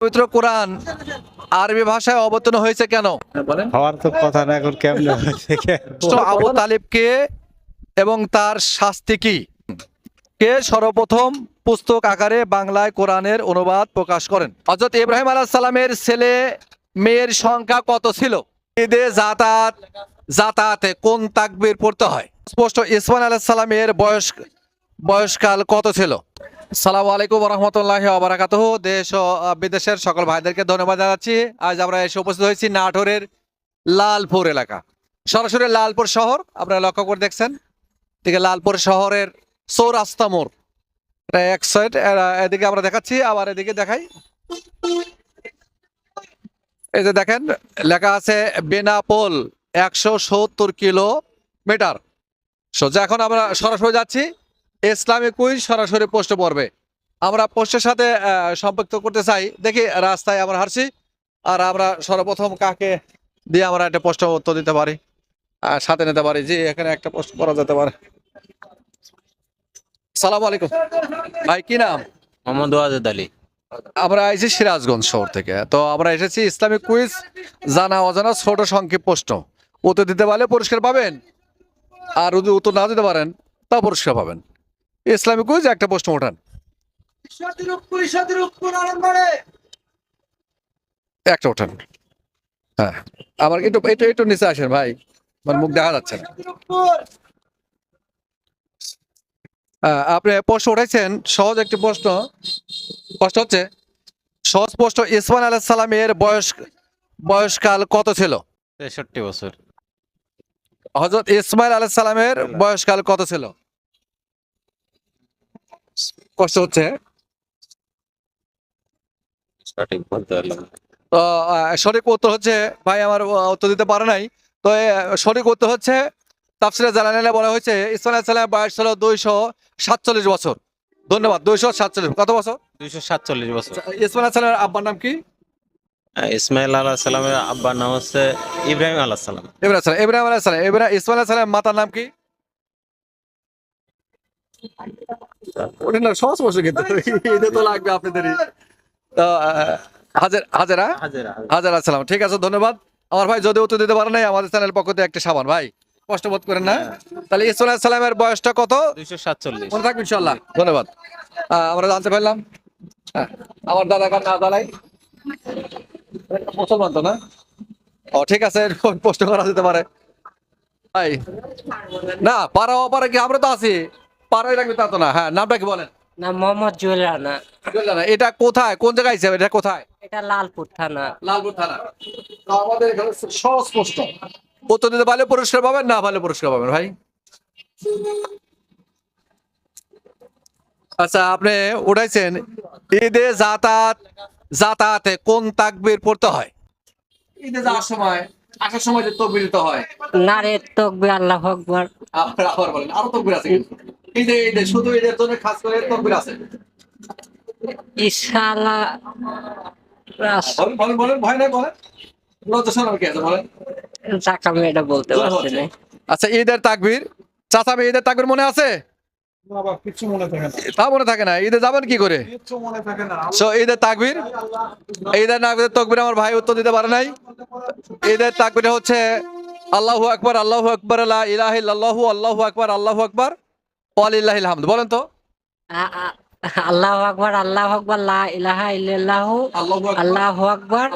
পবিত্র কোরআন আরবি ভাষায় অবতীর্ণ হয়েছে কেন? হওয়ার তো কথা না এখন কেমনে আবু তালিবকে এবং তার শাস্তি কি? কে সর্বপ্রথম পুস্তক আকারে বাংলায় কোরআনের অনুবাদ প্রকাশ করেন? হজরত ইব্রাহিম সালামের ছেলে মেয়ের সংখ্যা কত ছিল? ঈদে যাতায়াত যাতায়াতে কোন তাকবীর পড়তে হয়? স্পষ্ট ইসমান আলাহ সালামের বয়স বয়সকাল কত ছিল? সালাম আলাইকুম রহমতুল্লাহ আবরাকাত দেশ ও বিদেশের সকল ভাইদেরকে ধন্যবাদ জানাচ্ছি। আজ আমরা এসে উপস্থিত হয়েছি নাটোরের লালপুর এলাকা। সরাসরি লালপুর শহর, আপনারা লক্ষ্য করে দেখছেন। থেকে লালপুর শহরের চৌরাস্তা মোড়। এক সাইড এদিকে আমরা দেখাচ্ছি, আবার এদিকে দেখাই। এই যে দেখেন, লেখা আছে বেনাপোল একশো সত্তর কিলোমিটার। সোজা, এখন আমরা সরাসরি যাচ্ছি। ইসলামিক কুইজ সরাসরি পোস্ট পড়বে। আমরা পোস্টের সাথে সম্পৃক্ত করতে চাই। দেখি রাস্তায় আমরা হারছি। আর আমরা সর্বপ্রথম কাকে দিয়ে আমরা একটা প্রশ্ন উত্তর দিতে পারি? আর সাথে নিতে পারি। জি এখানে একটা প্রশ্ন করা যেতে পারে। সালাম আলাইকুম। ভাই কি নাম? মোহাম্মদ ওয়াজেদ আলী। আমরা এসেছি সিরাজগঞ্জ শহর থেকে। তো আমরা এসেছি ইসলামিক কুইজ জানা অজানা ছোট সংক্ষেপ প্রশ্ন। উত্তর দিতে পারলে পুরস্কার পাবেন। আর যদি উত্তর না দিতে পারেন তা পুরস্কার পাবেন। ইসলামিক কুইজ একটা প্রশ্ন ওঠান একটা ওঠান হ্যাঁ আমার একটু একটু একটু নিচে আসেন ভাই আমার মুখ দেখা যাচ্ছে না। আপনি প্রশ্ন উঠেছেন সহজ একটি প্রশ্ন। প্রশ্ন হচ্ছে সহজ প্রশ্ন ইসমান আলাহ সালামের বয়স বয়সকাল কত ছিল? তেষট্টি বছর। হজরত ইসমাইল আলাহ সালামের বয়সকাল কত ছিল? কষ্ট হচ্ছে। তো সঠিক উত্তর হচ্ছে ভাই আমার উত্তর দিতে পারে নাই। তো সঠিক উত্তর হচ্ছে তাফসিরে জালালাইনে বলা হয়েছে ইসমাইল সালামের বয়স ছিল দুইশো সাতচল্লিশ বছর। ধন্যবাদ দুইশো সাতচল্লিশ। কত বছর? দুইশো সাতচল্লিশ বছর। ইসমাইল আলাহ সালামের আব্বার নাম কি? ইসমাইল আলাহ সালামের আব্বার নাম হচ্ছে ইব্রাহিম আলাহ সালাম। ইব্রাহিম সালাম ইব্রাহিম আলাহ সালাম ইব্রাহিম ইসমাইল সালামের মাতার নাম কি? ওটা না সহজ প্রশ্ন কিন্তু। এটা তো লাগবে আপনাদেরই। হাজার হাজারা? হাজার আসসালাম ঠিক আছে ধন্যবাদ। আমার ভাই যদি উত্তর দিতে পারে নাই আমাদের চ্যানেল পক্ষ থেকে একটা সাবান ভাই। কষ্ট বোধ করেন না? তাহলে ইসমাইল সালামের বয়সটা কত? দুইশো সাতচল্লিশ। মনে থাকবে ইনশাল্লাহ ধন্যবাদ। আমরা জানতে পারলাম। হ্যাঁ, আমার দাদা কার না মুসলমান তো না? ও ঠিক আছে প্রশ্ন করা যেতে পারে। ভাই না পারা অপারা কি আমরা তো আছি? পাড়াই লাগবে তা তো না। হ্যাঁ নামটা কি বলেন? না মোহাম্মদ জুয়েল রানা। বললেন না, এটা কোথায়? কোন জায়গায় হিসাবে এটা কোথায়? এটা লালপুর থানা। লালপুর থানা। তো আমাদের এখানে সহজ প্রশ্ন উত্তর দিতে পারলে পুরস্কার পাবেন না পারলে পুরস্কার পাবেন ভাই। আচ্ছা আপনি উঠাইছেন ঈদে যাতায়াত যাতায়াতে কোন তাকবীর পড়তে হয়? ঈদে যাওয়ার সময় আসার সময় যে তকবীর দিতে হয়। নারে তকবে আল্লাহ আকবর। আপনারা আবার বলেন আরও তকবীর আছে কিন্তু ঈদে ঈদে শুধু ঈদের জন্য খাস করে তকবীর আছে। ইশালা বলেন বলেন বলেন ভয় নাই বলেন। লজ্জা শোনার কি আছে বলেন। যাক আমি এটা বলতে পারছি না। আচ্ছা ঈদের তাকবীর। চাচা ভাই ঈদের তাকবীর মনে আছে? কিছু মনে থাকে না। তা মনে থাকে না। ঈদে যাবেন কি করে? কিছু মনে থাকে না। ঈদের তাকবীর? ঈদের নাকবীর তকবীর আমার ভাই উত্তর দিতে পারে নাই। ঈদের তাকবির হচ্ছে আল্লাহু আকবার আল্লাহু আকবার আল্লাহ ইলাহা ইল্লাল্লাহু আল্লাহু আকবার আল্লাহু আকবার। ওয়ালিল্লাহিল হামদ বলেন তো। আ- আ- আল্লাহ আকবর আল্লাহ লা ইলাহা ইল্লাল্লাহু আল্লাহু আল্লাহ আল্লাহু আকবার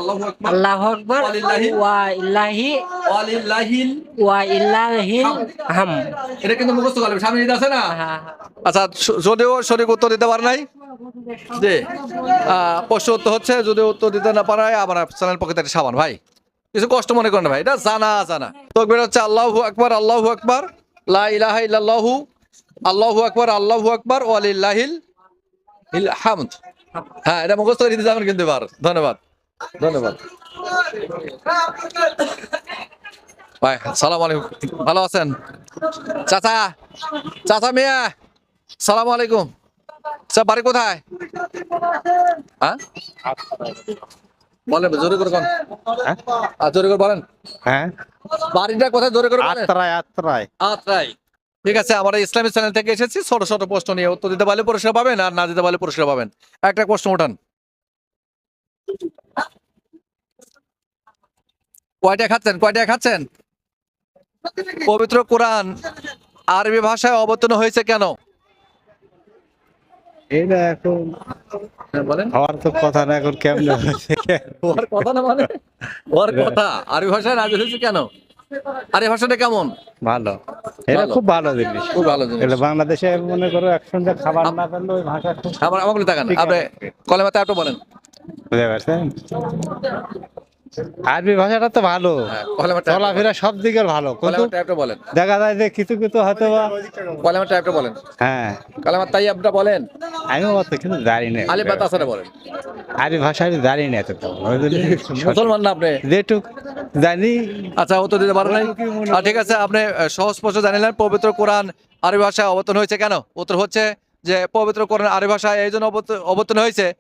আল্লাহ আকবর ওয়ালিল্লাহি- ওয়া ইল্লাহি ওয়ালিল্লাহিল ওয়া ইল্লাহিল হাম এটা কিন্তু মুখস্থ করবে সামনে ঈদ আছে না? হ্যাঁ, আচ্ছা যদিও সঠিক উত্তর দিতে পারে নাই জি প্রশ্ন উত্তর হচ্ছে যদি উত্তর দিতে না পারে আমার চ্যানেল পক্ষে থেকে সাবান ভাই। কিছু কষ্ট মনে করেন ভাই এটা জানা জানা। তকবির হচ্ছে আল্লাহু আকবার আল্লাহু আকবার লা ইলাহা ইল্লাল্লাহু আল্লাহু আকবর আল্লাহু আকবার ওয়ালিল্লাহিল হিল হামদ। হ্যাঁ এটা মুখস্থ করে দিতে যাবেন কিন্তু এবার। ধন্যবাদ। ধন্যবাদ। ভাই সালাম আলাইকুম। ভালো আছেন? চাচা চাচা মিয়া সালাম আলাইকুম। স্যার বাড়ি কোথায়? হ্যাঁ? বলেন জোরে করে বলেন। হ্যাঁ? জোরে করে বলেন। হ্যাঁ। বাড়িটা কোথায়? জোরে করে বলেন। আত্রায় আত্রায়। আত্রাই ঠিক আছে আমরা ইসলামিক চ্যানেল থেকে এসেছি। ছোট ছোট প্রশ্ন নিয়ে উত্তর দিতে পারলে পুরস্কার পাবেন আর না দিতে পারলে পুরস্কার পাবেন। একটা প্রশ্ন ওঠান কয়টা খাচ্ছেন? কয়টা খাচ্ছেন? পবিত্র কোরআন আরবি ভাষায় অবতীর্ণ হয়েছে কেন? এটা এখন বলেন। হওয়ার তো কথা না এখন কেমনে হয়েছে? ওর কথা না মানে? ওর কথা। আরবি ভাষায় নাজিল হয়েছে কেন? আরবি ভাষাটা কেমন? ভালো। এটা খুব ভালো জিনিস। খুব ভালো জিনিস। এটা বাংলাদেশে মনে করো একসঙ্গে খাবার না পেলে ওই ভাষা আমার আমাকে তাকান আপনি কলেমাতে বলেন। বুঝতে পারছেন? আরবি ভাষাটা তো ভালো। হ্যাঁ, চলাফেরা সব দিকের ভালো। কিন্তু বলেন। দেখা যায় যে কিছু কিছু হয়তো বা কলেমাটা একটু বলেন। হ্যাঁ। কলেমার তাই আপনি বলেন। আমি অত কিছু জানি না। আলিফ বলেন। আরবি ভাষা আমি জানি না এত মুসলমান না আপনি? যেটুক জানি। আচ্ছা উত্তর দিতে পারেন নাই? ঠিক আছে আপনি সহজ স্পষ্ট জানিলেন পবিত্র কোরআন আরবি ভাষায় অবতীর্ণ হয়েছে কেন? উত্তর হচ্ছে যে পবিত্র কোরআন আরবি ভাষায় এই জন্য অবত- অবতীর্ণ হয়েছে।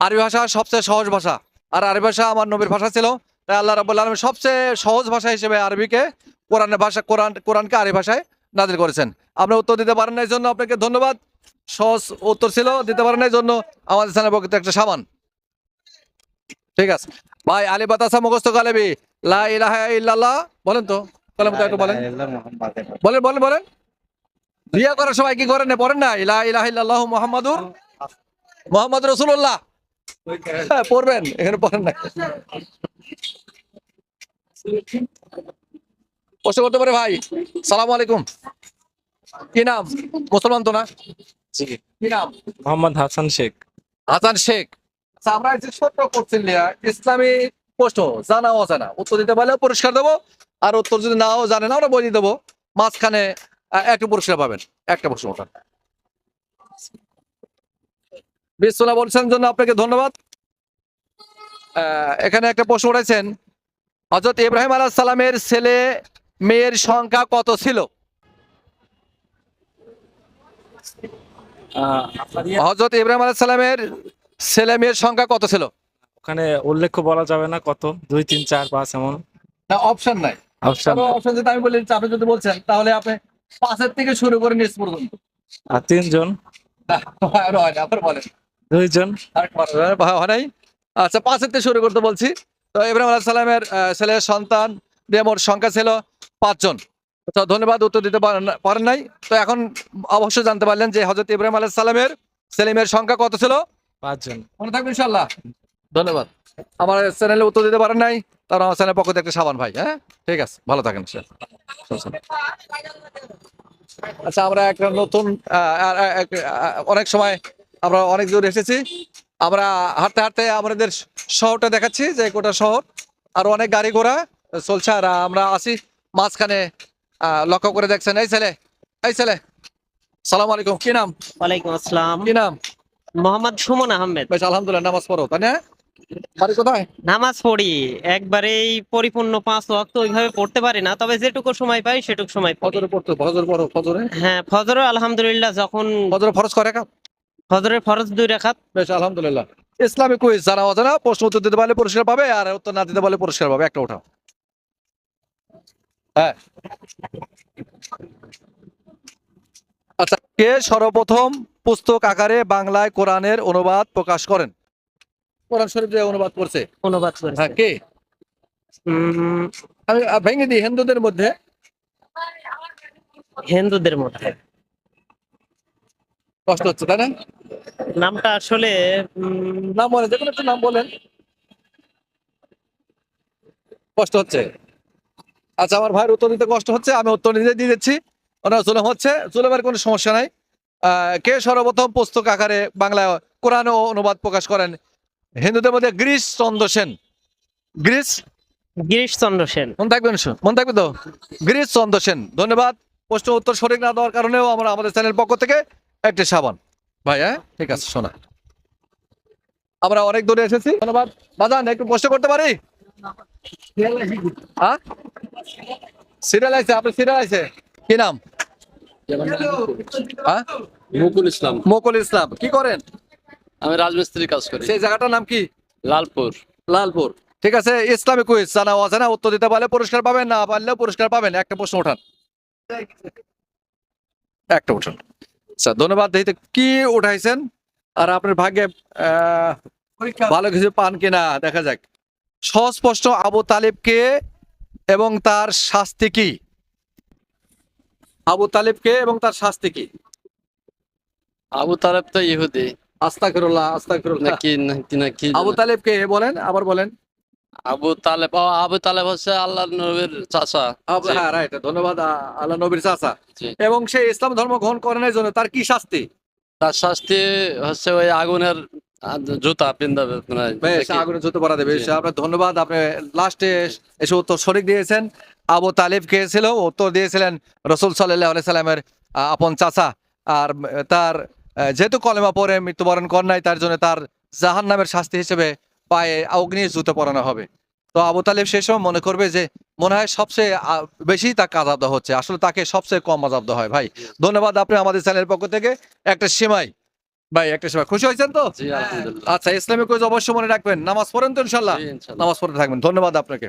আরবি ভাষা সবচেয়ে সহজ ভাষা। আর আরবি ভাষা আমার নবীর ভাষা ছিল। তাই আল্লাহ রাবুল আলম সবচেয়ে সহজ ভাষা হিসেবে আরবিকে কোরআনের ভাষা কোরআন কোরআনকে আরবি ভাষায় নাজিল করেছেন। আপনি উত্তর দিতে পারেন না এই জন্য আপনাকে ধন্যবাদ। সহজ উত্তর ছিল দিতে পারেন না এই জন্য আমাদের চ্যানেল পক্ষে একটা সামান ঠিক আছে। ভাই আলী বাতাসা মুখস্থ কালেবি লা ইলাহা ইল্লাল্লাহ। বলেন তো কলম তো একটু বলেন। বলেন বলেন বলেন। বিয়ে করার সময় কি করেন পড়েন না? ইলা ইলাহা ইল্লাল্লাহু মুহাম্মাদুর মুহাম্মদ রাসূলুল্লাহ। হ্যাঁ পড়বেন এখানে পড়েন না। প্রশ্ন করতে পারে ভাই। সালাম আলাইকুম। কি নাম? মুসলমান তো না? কি নাম? মোহাম্মদ হাসান শেখ। হাসান শেখ। আচ্ছা আমরা যে ছোট্ট ইসলামী প্রশ্ন জানা অজানা। উত্তর দিতে পারলে পুরস্কার দেবো আর উত্তর যদি নাও জানে না আমরা বই দিয়ে দেবো। মাঝখানে একটু পুরস্কার পাবেন একটা প্রশ্ন ওঠান বিশ্বনা বলছেন জন্য আপনাকে ধন্যবাদ। এখানে একটা প্রশ্ন উঠেছেন হজরত ইব্রাহিম আলাহ সালামের ছেলে মেয়ের সংখ্যা কত ছিল? আপনার ইয়ে- হজরত ইব্রাহিম আলাহ সালামের ছেলে মেয়ের সংখ্যা কত ছিল? ওখানে উল্লেখ বলা যাবে না কত। দুই তিন চার পাঁচ এমন। না অপশন নাই। অপশন অপশন যদি আমি বলি আপনি যদি বলছেন তাহলে আপনি পাঁচের থেকে শুরু করে নিচ পর্যন্ত। আর তিনজন? হয় বলেন। দুইজন? হয়, নাই? আচ্ছা পাঁচের থেকে শুরু করতে বলছি। তো ইব্রাহিম আলাহ সালামের সন্তান দিয়ে মোট সংখ্যা ছিল পাঁচজন। তো ধন্যবাদ উত্তর দিতে পারেন না- পারেন নাই। তো এখন অবশ্যই জানতে পারলেন যে হজরত ইব্রাহিম আলাহ সালামের ছেলে মেয়ের সংখ্যা কত ছিল? পাঁচজন। মনে থাকবে ইনশাল্লাহ ধন্যবাদ। আমার চ্যানেলে উত্তর দিতে পারেন নাই তার আমার চ্যানেলের পক্ষ থেকে একটা সাবান ভাই হ্যাঁ? ঠিক আছে ভালো থাকেন আচ্ছা আমরা একটা নতুন অনেক সময় আমরা অনেক দূর এসেছি। আমরা হাঁটতে হাঁটতে আমাদের শহরটা দেখাচ্ছি যে গোটা শহর আর অনেক গাড়ি ঘোড়া চলছে আর আমরা আসি মাঝখানে আহ, লক্ষ্য করে দেখছেন। এই ছেলে এই ছেলে সালাম আলাইকুম। কি নাম? ওয়ালাইকুম আসসালাম। কি নাম? মোহাম্মদ সুমন আহমেদ। বেশ আলহামদুলিল্লাহ নামাজ পড়ো তাই না? বাড়ি কোথায়? নামাজ পড়ি। একবারেই পরিপূর্ণ পাঁচ ওয়াক্ত ওইভাবে পড়তে পারি না তবে যেটুকু সময় পাই সেটুকু সময় ফজরে পড়তো ফজর পড়ো ফজরে? হ্যাঁ ফজরও আলহামদুলিল্লাহ যখন ফজরে ফরজ করে কাপ ফজরের ফরজ দুই রাখাত। বেশ আলহামদুলিল্লাহ। ইসলামিক কুইজ জানা অজানা প্রশ্ন উত্তর দিতে পারলে পুরস্কার পাবে আর উত্তর না দিতে পারলে পুরস্কার পাবে। একটা ওঠাও হ্যাঁ। কে সর্বপ্রথম পুস্তক আকারে বাংলায় কোরআনের অনুবাদ প্রকাশ করেন? কোরআন শরীফ যে অনুবাদ করছে। অনুবাদ করেছে। হ্যাঁ কে? আমি ভেঙে দিই হিন্দুদের মধ্যে। হিন্দুদের মধ্যে। কষ্ট হচ্ছে তাই না? নামটা আসলে নাম বলেন যে কোনো একটা নাম বলেন। কষ্ট হচ্ছে। আচ্ছা আমার ভাইয়ের উত্তর দিতে কষ্ট হচ্ছে আমি উত্তর নিজে দিয়ে দিচ্ছি। ওনার জুলুম হচ্ছে জুলুমের কোনো সমস্যা নাই। আহ, কে সর্বপ্রথম পুস্তক আকারে বাংলায় কোরআন ও অনুবাদ প্রকাশ করেন? হিন্দুদের মধ্যে গ্রিস চন্দ্র সেন। গ্রিস? গিরিশচন্দ্র সেন। মন থাকবেন মন থাকবে তো? গ্রিস চন্দ্র সেন। ধন্যবাদ। প্রশ্ন উত্তর সঠিক না দেওয়ার কারণেও আমরা আমাদের চ্যানেল পক্ষ থেকে একটি সাবান। ভাই হ্যাঁ? ঠিক আছে শোনা। আমরা অনেক দূরে এসেছি। ধন্যবাদ। বাজান একটু প্রশ্ন করতে পারি? হ্যাঁ সিরিয়াল আছে আপনি সিরিয়াল আছে? কি নাম? মুকুল ইসলাম। মুকুল ইসলাম কি করেন? আমি রাজমিস্ত্রি কাজ করি। সেই জায়গাটার নাম কি? লালপুর। লালপুর। ঠিক আছে ইসলামিক কুইজ জানা অজানা উত্তর দিতে পারলে পুরস্কার পাবেন না পারলেও পুরস্কার পাবেন। একটা প্রশ্ন ওঠান একটা উঠান। আচ্ছা ধন্যবাদ দিতে কি উঠাইছেন? আর আপনার ভাগ্যে ভালো কিছু পান কিনা দেখা যাক। সস্পষ্ট আবু তালিবকে এবং তার শাস্তি কি? আবু তালিবকে এবং তার শাস্তি কি? আবু তালেব তো ইহুদি। আস্তাগফিরুল্লাহ আস্তাগফিরুল্লাহ। নাকি নাকি নাকি। আবু তালিবকে বলেন? আবার বলেন। আবু তালেব আবু তালেব হচ্ছে আল্লাহ নবীর চাচা। হ্যাঁ রাইট ধন্যবাদ আল্লাহ নবীর চাচা। এবং সে ইসলাম ধর্ম গ্রহণ করার জন্য তার কি শাস্তি? তার শাস্তি হচ্ছে ওই আগুনের জুতা পিন্দাবে মানে। আগুনে জুতো পরা দেবে। আপনার ধন্যবাদ। আপনি লাস্টে এসে উত্তর সঠিক দিয়েছেন। আবু তালিব কে ছিল? উত্তর দিয়েছিলেন রসুল সাল্লাহ সাল্লামের আপন চাচা। আর তার যেহেতু কলেমা পরে মৃত্যুবরণ কর নাই তার জন্য তার জাহান নামের শাস্তি হিসেবে পায়ে অগ্নির জুতো পরানো হবে। তো আবু তালিব সেই সময় মনে করবে যে মনে হয় সবচেয়ে বেশি তাকে আজাব হচ্ছে। আসলে তাকে সবচেয়ে কম আজাব হয় ভাই। ধন্যবাদ আপনি আমাদের চ্যানেলের পক্ষ থেকে। একটা সীমাই। ভাই একটা সময় খুশি হয়েছেন তো? আচ্ছা ইসলামিক অবশ্যই মনে রাখবেন। নামাজ পড়েন তো ইনশাল্লাহ। ইনশাল্লাহ। নামাজ পড়তে থাকবেন। ধন্যবাদ আপনাকে।